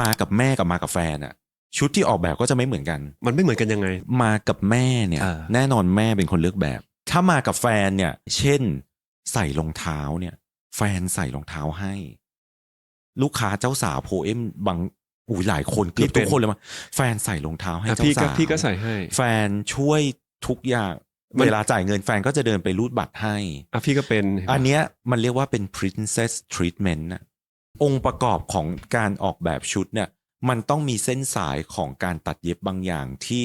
มากับแม่กับมากับแฟนอะชุดที่ออกแบบก็จะไม่เหมือนกัน มันไม่เหมือนกันยังไง มากับแม่เนี่ย อ่า แน่นอนแม่เป็นคนเลือกแบบ ถ้ามากับแฟนเนี่ย เช่น ใส่รองเท้าเนี่ย แฟนใส่รองเท้าให้ ลูกค้าเจ้าสาวโพเอมบางอุ้ยหลายคนเกือบทุกคนเลยมาแฟนใส่รองเท้าให้อะเจ้าพี่ก็สาว พี่ก็ใส่ให้ แฟนช่วยทุกอย่างมัน เวลาจ่ายเงินแฟนก็จะเดินไปรูดบัตรให้ อะพี่ก็เป็นอันเนี้ยมันเรียกว่าเป็น princess treatment นะ องค์ประกอบของการออกแบบชุดเนี่ยมันต้องมีเส้นสายของการตัดเย็บบางอย่างที่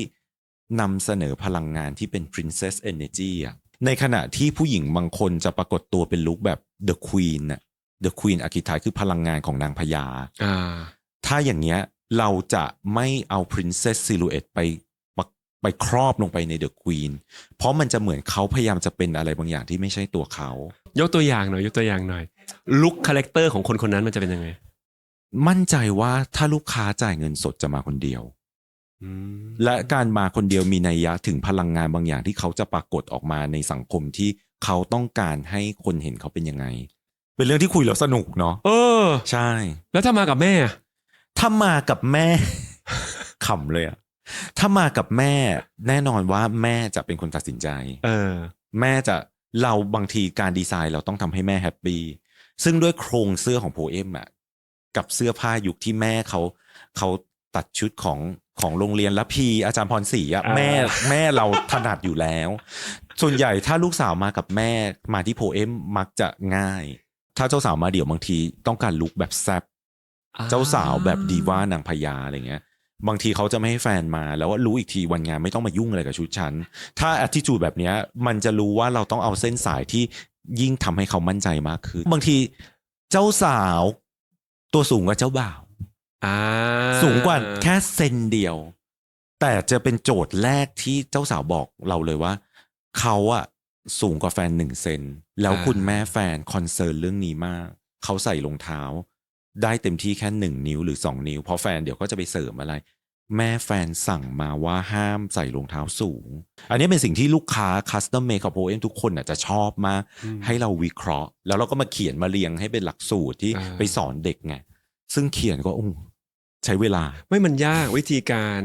นำเสนอพลังงานที่เป็น princess energy อะในขณะที่ผู้หญิงบางคนจะปรากฏตัวเป็นลุคแบบ the queen น่ะ the queen archetype คือพลังงานของนางพญาอ่าถ้าอย่างเนี้ยเราจะไม่เอา princess silhouette ไปปะไปครอบลงไปใน the queen เพราะมันจะเหมือนเขาพยายามจะเป็นอะไรบางอย่างที่ไม่ใช่ตัวเขา ยกตัวอย่างหน่อย ยกตัวอย่างหน่อย ลุคคาแรคเตอร์ของคนคนนั้นมันจะเป็นยังไง มั่นใจว่าถ้าลูกค้าจ่ายเงินสดจะมาคนเดียวอืมและการมาคนเดียวมีนัยยะถึงพลังงานบางอย่างที่เขาจะปรากฏออกมาในสังคมที่เขาต้องการให้คนเห็นเขาเป็นยังไง เป็นเรื่องที่คุยแล้วสนุกเนาะเออ ใช่ แล้วถ้ามากับแม่อะถ้ามากับแม่ ขำเลยอะถ้ามากับแม่แน่นอนว่าแม่จะเป็นคนตัดสินใจ เออ แม่จะเราบางทีการดีไซน์เราต้องทำให้แม่แฮปปี้ ซึ่งด้วยโครงเสื้อของโพเอมอะกับเสื้อผ้ายุคที่แม่เขาเขาตัดชุดของของโรงเรียนละพีอาจารย์พรศรีอะอ่าแม่แม่เราถนัดอยู่แล้ว ส่วนใหญ่ถ้าลูกสาวมากับแม่มาที่โพเอมมักจะง่าย ถ้าเจ้าสาวมาเดี่ยวบางทีต้องการลุคแบบแซบเจ้าสาวแบบดีว่านางพญาอะไรเงี้ย บางทีเขาจะไม่ให้แฟนมา แล้วว่ารู้อีกทีวันงานไม่ต้องมายุ่งอะไรกับชุดฉัน ถ้า attitude แบบเนี้ยมันจะรู้ว่าเราต้องเอาเส้นสายที่ ยิ่งทำให้เขามั่นใจมากขึ้นบางทีเจ้าสาวตัวสูงกว่าเจ้าบ่าวอ่าสูงกว่าแค่เซนเดียว แต่จะเป็นโจทย์แรกที่เจ้าสาวบอกเราเลยว่า เขาอะสูงกว่าแฟนหนึ่งเซนแล้วคุณแม่แฟนคอนเซิร์นเรื่องนี้มาก เขาใส่รองเท้า ได้เต็มที่แค่หนึ่งนิ้วหรือสองนิ้ว เพราะแฟนเดี๋ยวก็จะไปเสริมอะไร แม่แฟนสั่งมาว่าห้ามใส่รองเท้าสูง อันนี้เป็นสิ่งที่ลูกค้าคัสตอมเมคกับโพเอมทุกคนอะจะชอบมากอืมให้เราวิเคราะห์ แล้วเราก็มาเขียนมาเรียงให้เป็นหลักสูตรที่อ่าไปสอนเด็กไง ซึ่งเขียนก็อู้ใช้เวลา ไม่มันยากวิธีการ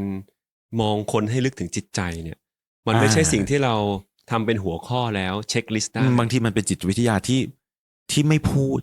มองคนให้ลึกถึงจิตใจเนี่ย มันไม่ใช่อ่าสิ่งที่เราทำเป็นหัวข้อแล้วเช็คลิสต์ได้บางทีมันเป็นจิตวิทยาที่ที่ไม่พูด